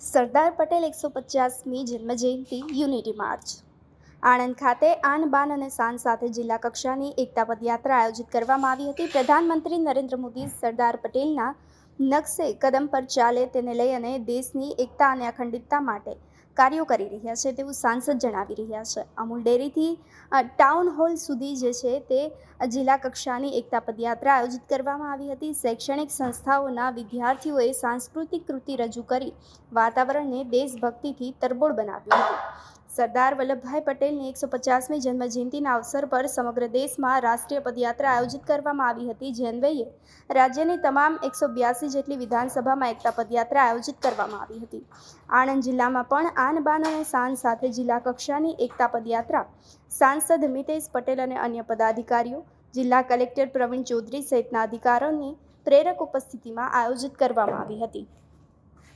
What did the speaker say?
સરદાર પટેલ એકસો પચાસમી જન્મજયંતિ unity March. Anand ખાતે આન બાન અને શાન સાથે જિલ્લા કક્ષાની એકતા પદયાત્રા આયોજિત કરવામાં આવી હતી. પ્રધાનમંત્રી નરેન્દ્ર મોદી સરદાર પટેલના નકશે કદમ પર ચાલે તેને લઈ અને દેશની એકતા અને અખંડિતતા માટે કાર્યો કરી રહ્યા છે તેવું સાંસદ જણાવી રહ્યા છે. અમૂલ ડેરીથી ટાઉન હોલ સુધી જે છે તે જિલ્લા કક્ષાની એકતા પદયાત્રા આયોજિત કરવામાં આવી હતી. શૈક્ષણિક સંસ્થાઓના વિદ્યાર્થીઓએ સાંસ્કૃતિક કૃતિ રજૂ કરી વાતાવરણને દેશભક્તિથી તરબોળ બનાવ્યું હતું. સરદાર વલ્લભભાઈ પટેલની એકસો પચાસમી જન્મજયંતિના અવસર પર સમગ્ર દેશમાં રાષ્ટ્રીય પદયાત્રા આયોજિત કરવામાં આવી હતી. જે રાજ્યની તમામ એકસો બ્યાસી જેટલી વિધાનસભામાં એકતા પદયાત્રા આયોજિત કરવામાં આવી હતી. આણંદ જિલ્લામાં પણ આન બાન અને શાન સાથે જિલ્લા કક્ષાની એકતા પદયાત્રા. સાંસદ મિતેશ પટેલ અને અન્ય પદાધિકારીઓ, જિલ્લા કલેક્ટર પ્રવીણ ચૌધરી સહિતના અધિકારીઓની પ્રેરક ઉપસ્થિતિમાં આયોજિત કરવામાં આવી હતી.